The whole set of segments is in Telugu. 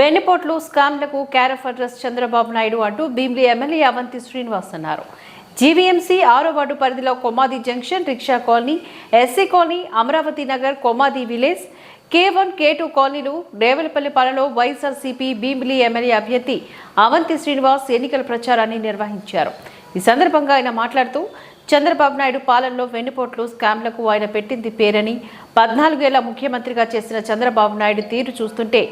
వెన్నుపోట్లు స్కామ్లకు care of address Chandrababu Naidu అంటూ భీమిలి ఎమ్మెల్యే అవంతి శ్రీనివాస్ అన్నారు. జీవీఎంసీ ఆరో వార్డు పరిధిలో Kommadi junction rickshaw colony SC colony Amaravati Nagar Kommadi village K one K two కాలనీలు రేవలపల్లి పాలలో వైఎస్ఆర్సీపీ భీమిలి ఎమ్మెల్యే అభ్యర్థి అవంతి శ్రీనివాస్ ఎన్నికల ప్రచారాన్ని నిర్వహించారు. ఈ సందర్భంగా ఆయన మాట్లాడుతూ చంద్రబాబు నాయుడు పాలనలో వెన్నుపోట్లు స్కామ్లకు ఆయన పెట్టింది పేరని పద్నాలుగేళ్ళ ముఖ్యమంత్రిగా చేసిన చంద్రబాబు నాయుడు తీరు చూస్తుంటే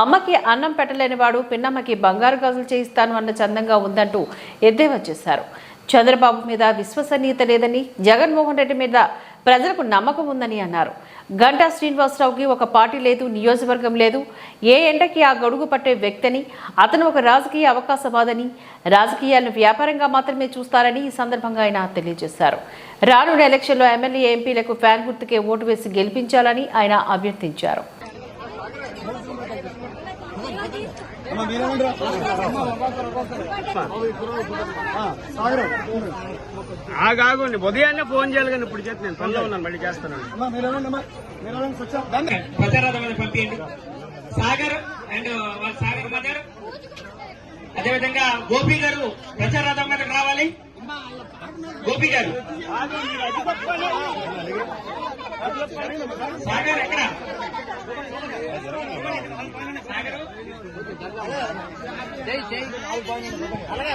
అమ్మకి అన్నం పెట్టలేని వాడు పిన్నమ్మకి బంగారు గాజులు చేయిస్తాను అన్న చందంగా ఉందంటూ ఎద్దేవా చేశారు. చంద్రబాబు మీద విశ్వసనీయత లేదని జగన్మోహన్ రెడ్డి మీద ప్రజలకు నమ్మకం ఉందని అన్నారు. గంటా శ్రీనివాసరావుకి ఒక పార్టీ లేదు నియోజకవర్గం లేదు. ఏ ఎండకి ఆ గొడుగు పట్టే వ్యక్తిని అతను ఒక రాజకీయ అవకాశవాదని రాజకీయాలను వ్యాపారంగా మాత్రమే చూస్తారని ఈ సందర్భంగా ఆయన తెలియజేశారు. రానున్న ఎలక్షన్లో ఎమ్మెల్యే ఎంపీలకు ఫ్యాన్ గుర్తుకే ఓటు వేసి గెలిపించాలని ఆయన అభ్యర్థించారు. ఆగాగండి ఉదయాన్నే ఫోన్ చేయాలి కానీ ఇప్పుడు చేస్తే నేను పనిలో ఉన్నాను మళ్ళీ చేస్తాను. సాగర్ అండ్ వాళ్ళ సాగర్ మదర్ అదేవిధంగా గోపి గారు ప్రచారాధం మీద రావాలి. గోపి గారు. సాగర్ ఎక్కడ? అలాగే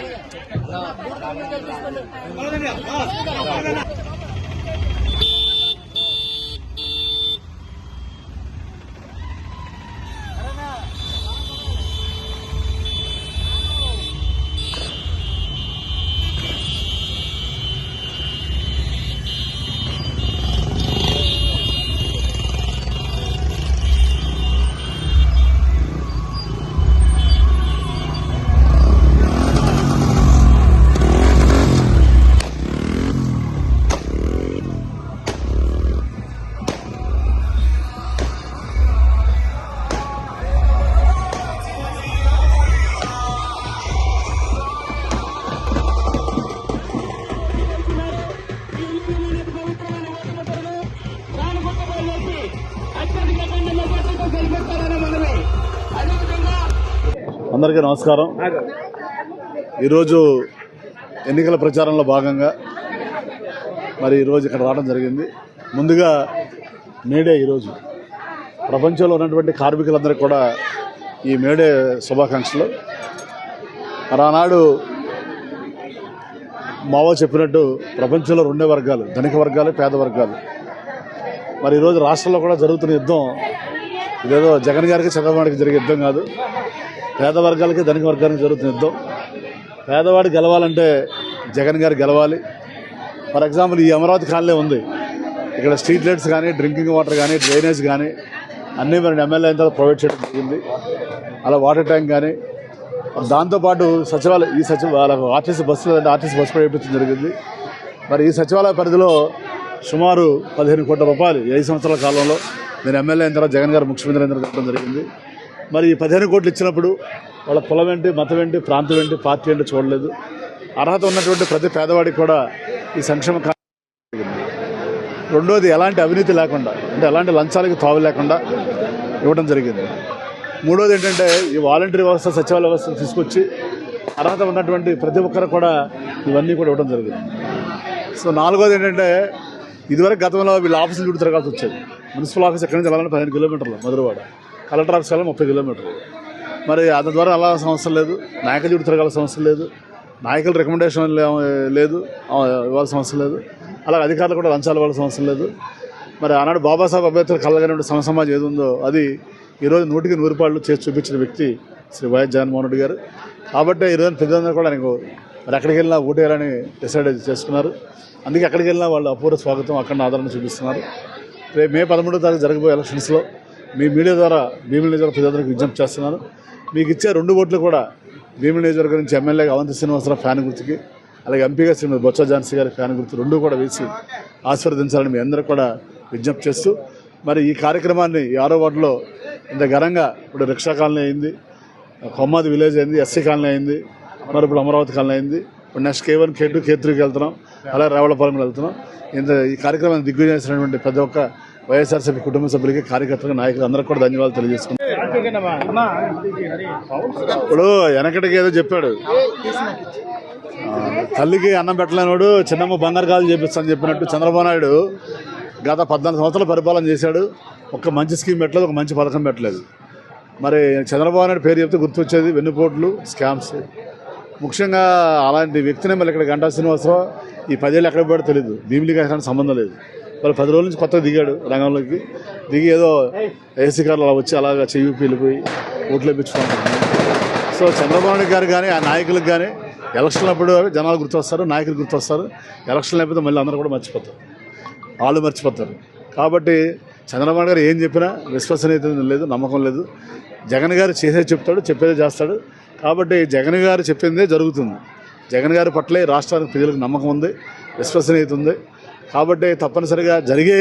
అందరికీ నమస్కారం. ఈరోజు ఎన్నికల ప్రచారంలో భాగంగా మరి ఈరోజు ఇక్కడ రావడం జరిగింది. ముందుగా మేడే ఈరోజు. ప్రపంచంలో ఉన్నటువంటి కార్మికులందరికీ కూడా ఈ మేడే శుభాకాంక్షలు. మరి ఆనాడు మావో చెప్పినట్టు ప్రపంచంలో రెండే వర్గాలు ధనిక వర్గాలు పేద వర్గాలు. మరి ఈరోజు రాష్ట్రంలో కూడా జరుగుతున్న యుద్ధం ఇదేదో జగన్ గారికి చంద్రబాబు గారికి జరిగే యుద్ధం కాదు. పేద వర్గాలకి ధనిక వర్గానికి జరుగుతున్న యుద్ధం. పేదవాడు గెలవాలంటే జగన్ గారు గెలవాలి. ఫర్ ఎగ్జాంపుల్ ఈ అమరావతి కాలనీ ఉంది. ఇక్కడ స్ట్రీట్ లైట్స్ కానీ డ్రింకింగ్ వాటర్ కానీ డ్రైనేజ్ కానీ అన్నీ మరి ఎమ్మెల్యే అయిన ప్రొవైడ్ చేయడం జరిగింది. అలా వాటర్ ట్యాంక్ కానీ దాంతోపాటు సచివాలయం ఈ సచివాలయ ఆర్టీసీ బస్సులు అంటే ఆర్టీసీ బస్సు ప్రవేశించడం జరిగింది. మరి ఈ సచివాలయ పరిధిలో సుమారు పదిహేను కోట్ల రూపాయలు ఐదు సంవత్సరాల కాలంలో నేను ఎమ్మెల్యే అయిన తర్వాత జగన్ గారు ముఖ్యమంత్రి అయిన తర్వాత జరిగింది. మరి ఈ పదిహేను కోట్లు ఇచ్చినప్పుడు వాళ్ళ కులం ఏంటి మతం ఏంటి ప్రాంతం ఏంటి పార్టీ ఏంటి చూడలేదు. అర్హత ఉన్నటువంటి ప్రతి పేదవాడికి కూడా ఈ సంక్షేమ రెండోది ఎలాంటి అవినీతి లేకుండా అంటే ఎలాంటి లంచాలకి తావు లేకుండా ఇవ్వడం జరిగింది. మూడోది ఏంటంటే ఈ వాలంటరీ వ్యవస్థ సచివాలయ వ్యవస్థ తీసుకొచ్చి అర్హత ఉన్నటువంటి ప్రతి ఒక్కరు కూడా ఇవన్నీ కూడా ఇవ్వడం జరిగింది. సో నాలుగోది ఏంటంటే ఇదివరకు గతంలో వీళ్ళ ఆఫీసులు చుట్టూ తిరగాల్సి వచ్చేది. మున్సిపల్ ఆఫీస్ ఎక్కడి నుంచి వెళ్ళాలంటే పదిహేను కిలోమీటర్లు మధురవాడ. కలెక్టర్ ఆఫీస్ వెళ్ళాలి ముప్పై కిలోమీటర్లు. మరి అతని ద్వారా అలా సమస్య లేదు. నాయకులు చుట్టూ తిరగాల్సిన సమస్య లేదు. నాయకుల రికమెండేషన్ లేదు. ఇవ్వాల్సిన అవసరం లేదు. అలాగే అధికారులు కూడా లంచాలు ఇవ్వాల్సిన అవసరం లేదు. మరి ఆనాడు బాబాసాహెబ్ అంబేద్కర్ సమ సమాజం ఏది ఉందో అది ఈరోజు నూటికి నూరు పాళ్ళు చేసి చూపించిన వ్యక్తి శ్రీ వైఎస్ జగన్మోహన్ రెడ్డి గారు. కాబట్టి ఈరోజు ప్రజలందరూ కూడా ఆయనకు మరి ఎక్కడికి వెళ్ళినా ఓటేయాలని డిసైడ్ చేసుకున్నారు. అందుకే ఎక్కడికి వెళ్ళినా వాళ్ళు అపూర్వ స్వాగతం అక్కడ ఆదరణ చూపిస్తున్నారు. రేపు మే పదమూడో తారీఖు జరగబోయే ఎలక్షన్స్లో మీ మీడియా ద్వారా భీమిలి నియోజకవర్గ ప్రజలందరికీ విజ్ఞప్తి చేస్తున్నాను. మీకు ఇచ్చే రెండు ఓట్లు కూడా భీమిలి నియోజకవర్గం నుంచి ఎమ్మెల్యేగా అవంతి శ్రీనివాసరావు ఫ్యాన్ గుర్తుకి అలాగే ఎంపీగా శ్రీమతి బొత్స ఝాన్సీ గారి ఫ్యాన్ గుర్తు రెండు కూడా వేసి ఆశీర్వదించాలని మీ అందరూ కూడా విజ్ఞప్తి చేస్తూ మరి ఈ కార్యక్రమాన్ని ఈ ఆరో వార్డులో ఇంత ఘనంగా ఇప్పుడు రిక్షా కాలనీ అయింది కొమ్మాది విలేజ్ అయింది ఎస్సీ కాలనీ అయింది మరి ఇప్పుడు అమరావతి కాలనీ అయింది ఇప్పుడు next K one K two K త్రీకి వెళ్తున్నాం అలాగే రావులపాలెం వెళ్తున్నాం. ఇంత ఈ కార్యక్రమాన్ని దిగ్విజయం చేసినటువంటి ప్రతి ఒక్క వైఎస్ఆర్సీపీ కుటుంబ సభ్యులకి కార్యకర్తలకు నాయకులు అందరికి కూడా ధన్యవాదాలు తెలియజేసుకుంటాం ఇప్పుడు వెనకటికి ఏదో చెప్పాడు. తల్లికి అన్నం పెట్టలేనివాడు చిన్నమ్మ బంగారు కాలు చేపిస్తాను చెప్పినట్టు చంద్రబాబు నాయుడు గత పద్నాలుగు సంవత్సరాలు పరిపాలన చేశాడు. ఒక మంచి స్కీమ్ పెట్టలేదు ఒక మంచి పథకం పెట్టలేదు. మరి చంద్రబాబు నాయుడు పేరు చెప్తే గుర్తొచ్చేది వెన్నుపోట్లు స్కామ్స్. ముఖ్యంగా అలాంటి వ్యక్తిని మళ్ళీ ఇక్కడ గంటా శ్రీనివాసరావు ఈ పదేళ్ళు ఎక్కడ పోయాడో తెలియదు భీమిలికి సంబంధం లేదు. మరి పది రోజుల నుంచి కొత్తగా దిగాడు రంగంలోకి. దిగి ఏదో ఏసీ కార్లు అలా వచ్చి అలాగా చెయ్యి పీలిపోయి ఓట్లు వేయించుకుంటున్నాడు సో చంద్రబాబు నాయుడు గారు కానీ ఆ నాయకులకు కానీ ఎలక్షన్లు అప్పుడు జనాలు గుర్తొస్తారు నాయకులు గుర్తొస్తారు. ఎలక్షన్లు అయిపోతే మళ్ళీ అందరూ కూడా మర్చిపోతారు. వాళ్ళు మర్చిపోతారు. కాబట్టి చంద్రబాబు గారు ఏం చెప్పినా విశ్వసనీయత లేదు నమ్మకం లేదు. జగన్ గారు చేసేది చెప్తాడు చెప్పేది చేస్తాడు. కాబట్టి జగన్ గారు చెప్పిందే జరుగుతుంది. జగన్ గారి పట్లే రాష్ట్రానికి ప్రజలకు నమ్మకం ఉంది విశ్వసనీయత ఉంది. కాబట్టి తప్పనిసరిగా జరిగే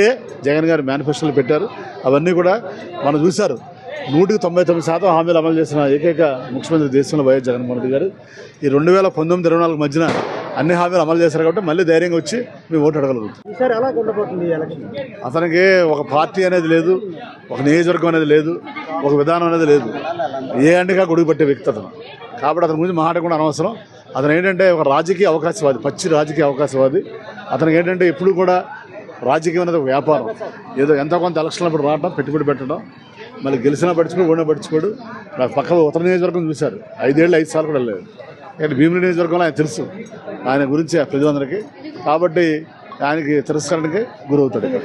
జగన్ గారు మేనిఫెస్టోలు పెట్టారు. అవన్నీ కూడా మనం చూశారు. నూటికి తొంభై తొమ్మిది శాతం హామీలు అమలు చేసిన ఏకైక ముఖ్యమంత్రి దేశంలో వైఎస్ జగన్మోహన్ రెడ్డి గారు. ఈ రెండు వేల పంతొమ్మిది ఇరవై నాలుగు మధ్యన అన్ని హామీలు అమలు చేశారు కాబట్టి మళ్ళీ ధైర్యంగా వచ్చి మేము ఓటు అడగలుగుతాం అతనికి ఒక పార్టీ అనేది లేదు ఒక నియోజకవర్గం అనేది లేదు ఒక విధానం అనేది లేదు. ఏ అండిగా గొడుగు పట్టే వ్యక్తి అతను. కాబట్టి అతని గురించి మాట్లాడకుండా అనవసరం. అతను ఏంటంటే ఒక రాజకీయ అవకాశవాది పచ్చి రాజకీయ అవకాశవాది. అతనికి ఏంటంటే ఎప్పుడు కూడా రాజకీయం అనేది ఒక వ్యాపారం. ఏదో ఎంతో కొంత ఎలక్షన్లప్పుడు రావడం పెట్టుబడి పెట్టడం మళ్ళీ గెలిచినా పడుచుకోడు ఓడినా పడుచుకోడు నాకు పక్క ఉత్తర నియోజకవర్గం చూశారు. ఐదేళ్ళు ఐదు సార్లు కూడా వెళ్ళలేదు ఇక్కడ భీమిలి నియోజకవర్గంలో ఆయన తెలుసు. ఆయన గురించి ఆ ప్రజలందరికీ. కాబట్టి ఆయనకి తిరస్కరణకి గురవుతాడు ఇక్కడ.